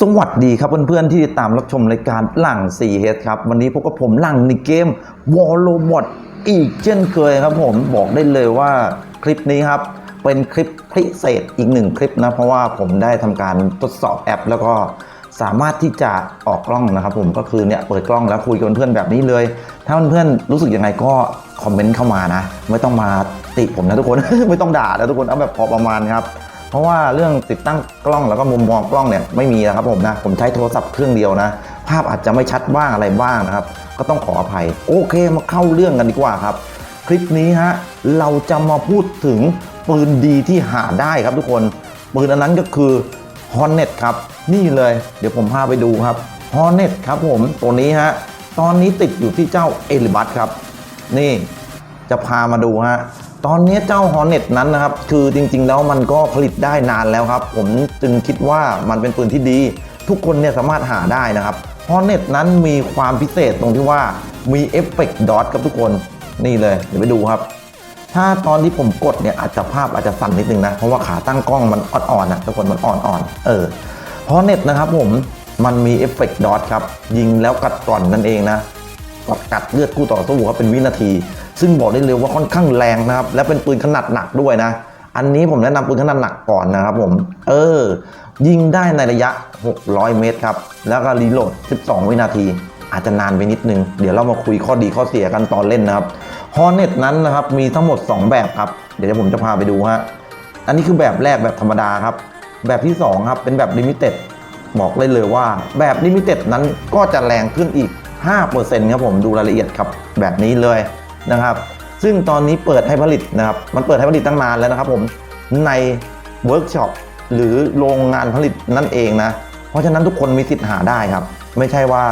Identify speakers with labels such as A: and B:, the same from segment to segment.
A: สวัสดีครับเพื่อนๆที่ติดตามรับชมรายการหลัง 4H ครับ วันนี้พบกับผมหลังในเกม w a r l o b o t อีกเช่นเคยครับผมบอกได้เลยว่าคลิปนี้ครับ เป็นคลิปพิเศษอีกหนึ่งคลิปนะ เพราะว่าผมได้ทำการทดสอบแอป แล้วก็สามารถที่จะออกกล้องนะครับผมก็คือเนี่ยเปิดกล้องแล้วคุยกับเพื่อนแบบนี้เลย ถ้าเพื่อนๆรู้สึกยังไงก็คอมเมนต์เข้ามานะ ไม่ต้องมาติผมนะทุกคน ไม่ต้องด่านะทุกคนเอาแบบพอประมาณครับ เพราะว่าเรื่องติดตั้งกล้องแล้วก็มุมมองกล้องเนี่ยไม่มีนะครับผมนะผมใช้โทรศัพท์เครื่องเดียวนะ ภาพอาจจะไม่ชัดบ้างอะไรบ้างนะครับ ก็ต้องขออภัย โอเคมาเข้าเรื่องกันดีกว่าครับ คลิปนี้ฮะเราจะมาพูดถึงปืนดีที่หาได้ครับทุกคนปืนอันนั้นก็คือ Hornet ครับ นี่เลยเดี๋ยวผมพาไปดูครับ Hornet ครับผมตัวนี้ฮะตอนนี้ติดอยู่ที่เจ้าเอลิบัสครับ นี่จะพามาดูฮะ ตอนนี้เจ้า Hornet นั้นนะครับคือจริง ๆ แล้วมันก็ผลิตได้นานแล้วครับ ผมจึงคิดว่ามันเป็นปืนที่ดี ทุกคนเนี่ยสามารถหาได้นะครับ Hornet นั้นมีความพิเศษตรงที่ว่ามีเอฟเฟกต์ดอทครับทุกคนนี่เลยเดี๋ยวไปดูครับ ถ้าตอนที่ผมกดเนี่ยอาจจะภาพอาจจะสั่นนิดนึงนะ เพราะว่าขาตั้งกล้องมันอ่อนๆนะทุกคนมันอ่อนๆเออ Hornet นะครับผมมันมีเอฟเฟกต์ดอทครับยิงแล้วกัดก่อนนั่นเองนะกัดกัดเลือดคู่ต่อสู้ครับเป็นวินาที ซึ่งบอกได้เลยว่าค่อนข้างแรงนะครับ และเป็นปืนขนาดหนักด้วยนะ อันนี้ผมแนะนำปืนขนาดหนักก่อนนะครับผม เออ ยิงได้ในระยะ 600 เมตรครับ แล้วก็รีโหลด 12 วินาที อาจจะนานไปนิดนึง เดี๋ยวเรามาคุยข้อดีข้อเสียกันตอนเล่นนะครับ Hornet นั้นนะครับมีทั้งหมด 2 แบบครับ เดี๋ยวผมจะพาไปดูฮะ อันนี้คือแบบแรกแบบธรรมดาครับ แบบที่ 2 ครับ เป็นแบบลิมิเต็ดบอกเลยเลยว่าแบบลิมิเต็ดนั้นก็จะแรงขึ้นอีก 5%ครับผมดูรายละเอียดครับแบบนี้เลย นะครับ ซึ่งตอนนี้เปิดให้ผลิตนะครับ มันเปิดให้ผลิตตั้งนานแล้วนะครับผมในเวิร์กช็อปหรือโรงงานผลิตนั่นเองนะ เพราะฉะนั้นทุกคนมีสิทธิ์หาได้ครับ ไม่ใช่ว่า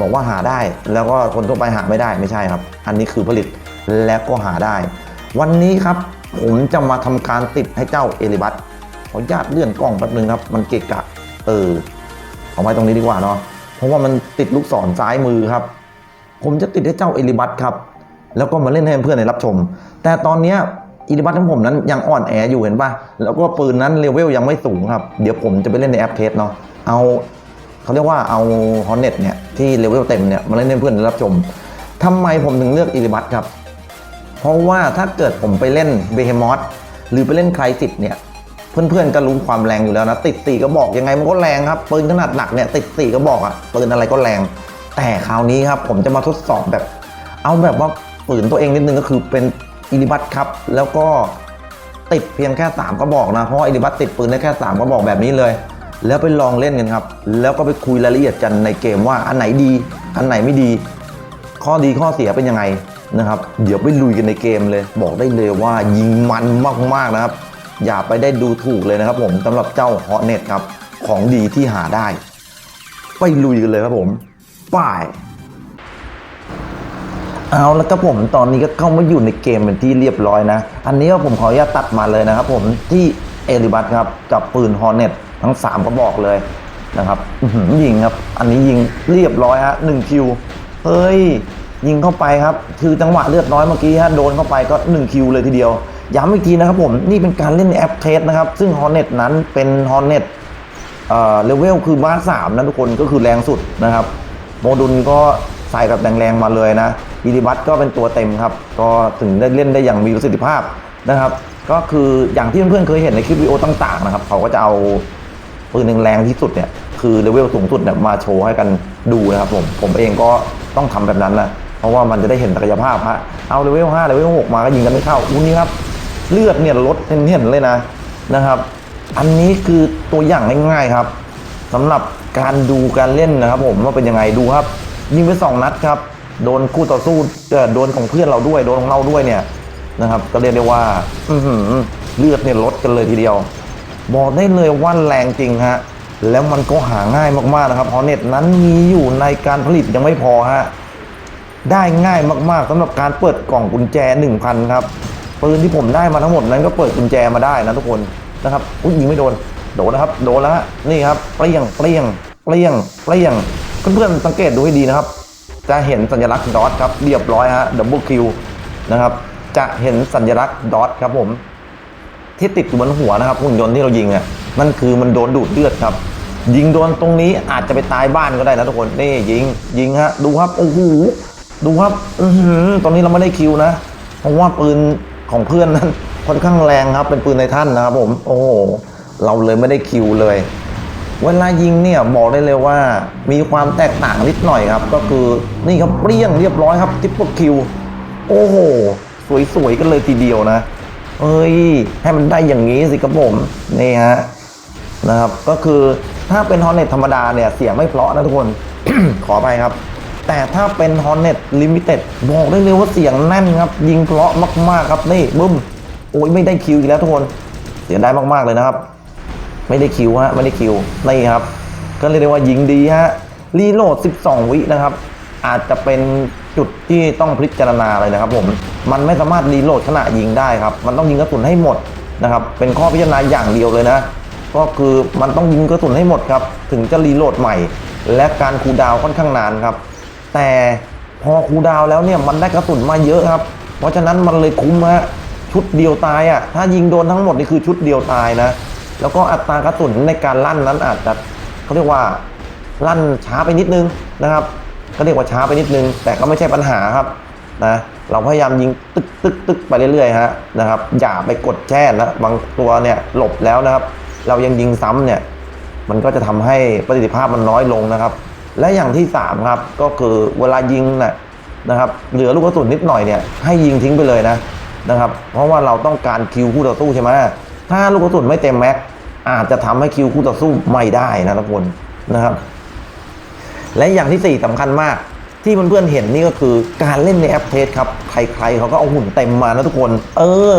A: บอกว่าหาได้ แล้วก็คนทั่วไปหาไม่ได้ไม่ใช่ครับ อันนี้คือผลิตแล้วก็หาได้ วันนี้ครับผมจะมาทำการติดให้เจ้าเอลิบัสขออนุญาตเลื่อนกล้องแป๊บนึงครับ มันเกะกะ เออเอาไว้ตรงนี้ดีกว่าเนาะเพราะว่ามันติดลูกศรซ้ายมือครับ ผมจะติดให้เจ้าเอลิบัสครับ แล้วก็มาเล่นให้เพื่อนๆได้รับชม แต่ตอนเนี้ยเอลิบัสของผมนั้นยังอ่อนแออยู่เห็นปะแล้วก็ปืนนั้นเลเวลยังไม่สูงครับ เดี๋ยวผมจะไปเล่นในแอปเทสเนาะ เอาเขาเรียกว่าเอาฮอนเน็ตเนี่ยที่เลเวลเต็มเนี่ยมาเล่นให้เพื่อนได้รับชมทำไมผมถึงเลือกเอลิบัสครับ เพราะว่าถ้าเกิดผมไปเล่นเบเฮมอสหรือไปเล่นใครติดเนี่ยเพื่อนๆก็รู้ความแรงอยู่แล้วนะ ติดสี่ก็บอกยังไงมันก็แรงครับปืนขนาดหนักเนี่ยติดสี่ก็บอกอะปืนอะไรก็แรง แต่คราวนี้ครับผมจะมาทดสอบแบบ เอาแบบว่า ปืนตัวเองนิดนึงก็คือเป็นอิลิบัตครับ แล้วก็ติดเพียงแค่ 3 ก็บอกนะ เพราะอิลิบัตติดปืนได้แค่ 3 ก็บอกแบบนี้เลย แล้วไปลองเล่นกันครับ แล้วก็ไปคุยรายละเอียดกันในเกมว่าอันไหนดี อันไหนไม่ดี ข้อดีข้อเสียเป็นยังไงนะครับ เดี๋ยวไปลุยกันในเกมเลย บอกได้เลยว่ายิงมันมากๆนะครับ อย่าไปได้ดูถูกเลยนะครับ ผมสำหรับเจ้าฮอเน็ตครับของดีที่หาได้ ไปลุยกันเลยครับผมป้าย เอาแล้วครับผมตอนนี้ก็เข้ามาอยู่ในเกมเป็นที่เรียบร้อยนะ อันนี้ก็ผมขออนุญาตตัดมาเลยนะครับผมที่เอลิบัตครับกับปืนฮอร์เน็ตทั้ง 3 ก็บอกเลยนะครับยิงครับ อันนี้ยิงเรียบร้อยฮะหนึ่งคิวเฮ้ย ยิงเข้าไปครับ คือจังหวะเลือดน้อยเมื่อกี้ฮะโดนเข้าไปก็ 1 คิวเลยทีเดียว ย้ำอีกทีนะครับผมนี่เป็นการเล่นแอปเทสนะครับ ซึ่งฮอร์เน็ตนั้นเป็นฮอร์เน็ตเอ่อเลเวลคือบ้าสามนะทุกคนก็คือแรงสุดนะครับ โมดูลก็ ใส่แบบแรงๆมาเลยนะอีริบัตก็เป็นตัวเต็มครับ ก็ถึงได้เล่นได้อย่างมีประสิทธิภาพนะครับ ก็คืออย่างที่เพื่อนๆเคยเห็นในคลิปวิดีโอต่างๆนะครับ เขาก็จะเอาปืนแรงที่สุดเนี่ยคือเลเวลสูงสุดเนี่ยมาโชว์ให้กันดูนะครับผมผมเองก็ต้องทำแบบนั้นนะเพราะว่ามันจะได้เห็นศักยภาพฮะเอาเลเวล5เลเวล6มาก็ยิงกันไม่เข้าอุ้นี่ครับเลือดเนี่ยลดเห็นๆเลยนะนะครับ อันนี้คือตัวอย่างง่ายๆครับสำหรับการดูการเล่นนะครับ ผมว่าเป็นยังไงดูครับ ยิงไปสองนัดครับ โดนคู่ต่อสู้โดนของเพื่อนเราด้วย โดนของเราด้วยเนี่ยนะครับ ก็เรียกได้ว่าอืเลือดเนี่ยลดกันเลยทีเดียว บอกได้เลยว่าแรงจริงฮะ แล้วมันก็หาง่ายมากๆนะครับเพราะเน็ตนั้นมีอยู่ในการผลิตยังไม่พอฮะ ได้ง่ายมากๆสำหรับการเปิดกล่องกุญแจ 1,000 ครับปืนที่ผมได้มาทั้งหมดนั้นก็เปิดกุญแจมาได้นะทุกคนนะครับอุ้ยยิงไม่โดน โดนนะครับ โดนแล้วฮะนี่ครับเปรี้ยงเปรี้ยงเปรี้ยงเปรี้ยง เพื่อนๆสังเกตดูให้ดีนะครับ จะเห็นสัญลักษณ์ดอทครับเรียบร้อยฮะดับเบิลคิวนะครับจะเห็นสัญลักษณ์ดอทครับผมที่ติดอยู่บนหัวนะครับหุ่นยนต์ที่เรายิงอะนั่นคือมันโดนดูดเลือดครับ ยิงโดนตรงนี้อาจจะไปตายบ้านก็ได้นะทุกคนนี่ยิงยิงฮะดูครับโอ้โหดูครับอือตอนนี้เราไม่ได้คิวนะ เพราะว่าปืนของเพื่อนนั้นค่อนข้างแรงครับ เป็นปืนในท่านนะครับผม โอ้โหเราเลยไม่ได้คิวเลย เวลายิงเนี่ยบอกได้เลยว่ามีความแตกต่างนิดหน่อยครับ ก็คือนี่ครับเปรี้ยงเรียบร้อยครับทิปเปิลคิวโอ้โห สวยๆกันเลยทีเดียวนะเอ้ยให้มันได้อย่างนี้สิครับผมนี่ฮะนะครับก็คือถ้าเป็นฮอนเน็ตธรรมดาเนี่ยเสียงไม่เพราะนะทุกคน ขอไปครับ แต่ถ้าเป็นฮอนเน็ตลิมิเต็ดบอกได้เลยว่าเสียงแน่นครับ ยิงเพราะมากๆครับนี่บึ้มโอ้ยไม่ได้คิวอีกแล้วทุกคนเสียดายมากๆเลยนะครับ ไม่ได้คิวฮะไม่ได้คิวนี่ครับ ก็เรียกได้ว่ายิงดีฮะรีโหลด 12 วินะครับ อาจจะเป็นจุดที่ต้องพิจารณาเลยนะครับ ผมมันไม่สามารถรีโหลดขณะยิงได้ครับ มันต้องยิงกระสุนให้หมดนะครับ เป็นข้อพิจารณาอย่างเดียวเลยนะ ก็คือมันต้องยิงกระสุนให้หมดครับ ถึงจะรีโหลดใหม่ และการคูดาวค่อนข้างนานครับ แต่พอคูดาวแล้วเนี่ยมันได้กระสุนมาเยอะครับ เพราะฉะนั้นมันเลยคุ้มฮะชุดเดียวตายอะถ้ายิงโดนทั้งหมดนี่คือชุดเดียวตายนะ แล้วก็อัตรากระสุนในการลั่นนั้นอาจจะเขาเรียกว่าลั่นช้าไปนิดนึงนะครับก็เรียกว่าช้าไปนิดนึง แต่ก็ไม่ใช่ปัญหาครับนะเราพยายามยิงตึกตึกตึกไปเรื่อยๆฮะนะครับ อย่าไปกดแช่นะบางตัวเนี่ยหลบแล้วนะครับ เรายังยิงซ้ำเนี่ยมันก็จะทำให้ประสิทธิภาพมันน้อยลงนะครับ และอย่างที่สามครับก็คือเวลายิงน่ะนะครับ เหลือลูกกระสุนนิดหน่อยเนี่ยให้ยิงทิ้งไปเลยนะนะครับ เพราะว่าเราต้องการคิวคู่ต่อสู้ใช่ไหม ถ้าลูกกระสุนไม่เต็มแม็กอาจจะทำให้คิวคู่ต่อสู้ไม่ได้นะทุกคนนะครับ และอย่างที่สี่สำคัญมากที่เพื่อนๆเห็นนี่ก็คือการเล่นในแอปเทสครับ ใครๆเขาก็เอาหุ่นเต็มมานะทุกคน เออ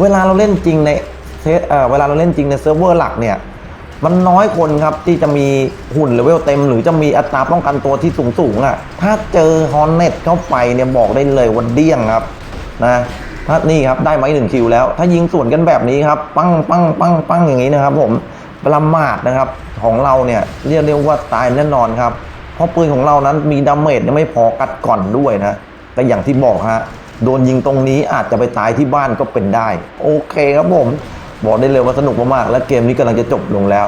A: เวลาเราเล่นจริงในเทสเออเวลาเราเล่นจริงในเซิร์ฟเวอร์หลักเนี่ย มันน้อยคนครับที่จะมีหุ่นเลเวลเต็ม หรือจะมีอัตราป้องกันตัวที่สูงๆอะ ถ้าเจอฮอนเน็ตเข้าไปเนี่ยบอกได้เลยว่าเดี้ยงครับนะ ถ้านี่ครับได้ไหมหนึ่งคิวแล้ว ถ้ายิงสวนกันแบบนี้ครับ ปั้งปั้งปั้งปั้งอย่างนี้นะครับ ผมประมาทนะครับของเราเนี่ยเรียกเรียกว่าตายแน่นอนครับ เพราะปืนของเรานั้นมีดาเมจเนี่ยไม่พอกัดก่อนด้วยนะแต่อย่างที่บอกฮะโดนยิงตรงนี้อาจจะไปตายที่บ้านก็เป็นได้ โอเคครับผม บอกได้เลยว่าสนุกมากๆและเกมนี้กำลังจะจบลงแล้ว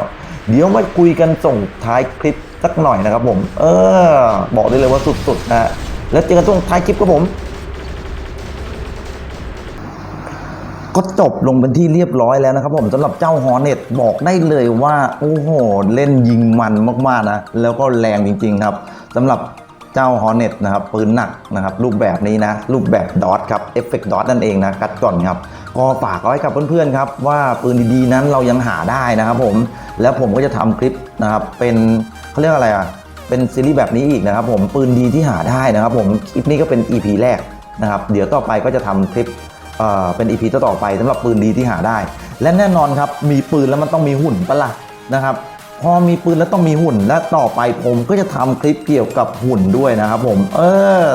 A: เดี๋ยวมาคุยกันส่งท้ายคลิปสักหน่อยนะครับผม เออ บอกได้เลยว่าสุดๆนะแล้วเจอกันช่วงท้ายคลิปครับผม ก็จบลงเป็นที่เรียบร้อยแล้วนะครับผมสำหรับเจ้าฮอเน็ตบอกได้เลยว่า โอ้โห เล่นยิงมันมากๆนะ แล้วก็แรงจริงๆครับสำหรับเจ้าฮอเน็ตนะครับปืนหนักนะครับรูปแบบนี้นะ รูปแบบดอทครับเอฟเฟกต์ดอทนั่นเองนะกัดก่อนครับก็ฝากเอาไว้กับเพื่อนๆครับว่าปืนดีๆนั้นเรายังหาได้นะครับผมแล้วผมก็จะทำคลิปนะครับเป็นเขาเรียกอะไรอะเป็นซีรีส์แบบนี้อีกนะครับผมปืนดีที่หาได้นะครับผมคลิปนี้ก็เป็น EP แรกนะครับเดี๋ยวต่อไปก็จะทำคลิป เออเป็น EP ต่อไปสำหรับปืนดีที่หาได้ และแน่นอนครับมีปืนแล้วมันต้องมีหุ่นปะล่ะนะครับพอมีปืนแล้วต้องมีหุ่นและต่อไปผมก็จะทำคลิปเกี่ยวกับหุ่นด้วยนะครับผม เออ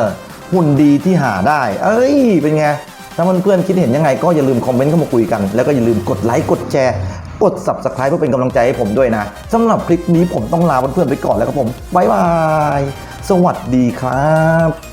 A: หุ่นดีที่หาได้ เอ้ย เป็นไง ถ้าเพื่อนๆคิดเห็นยังไงก็อย่าลืมคอมเมนต์เข้ามาคุยกัน แล้วก็อย่าลืมกดไลค์กดแชร์ กด subscribe เพื่อเป็นกำลังใจให้ผมด้วยนะสำหรับคลิปนี้ผมต้องลาเพื่อนๆไปก่อนแล้วครับผมบ๊ายบาย สวัสดีครับ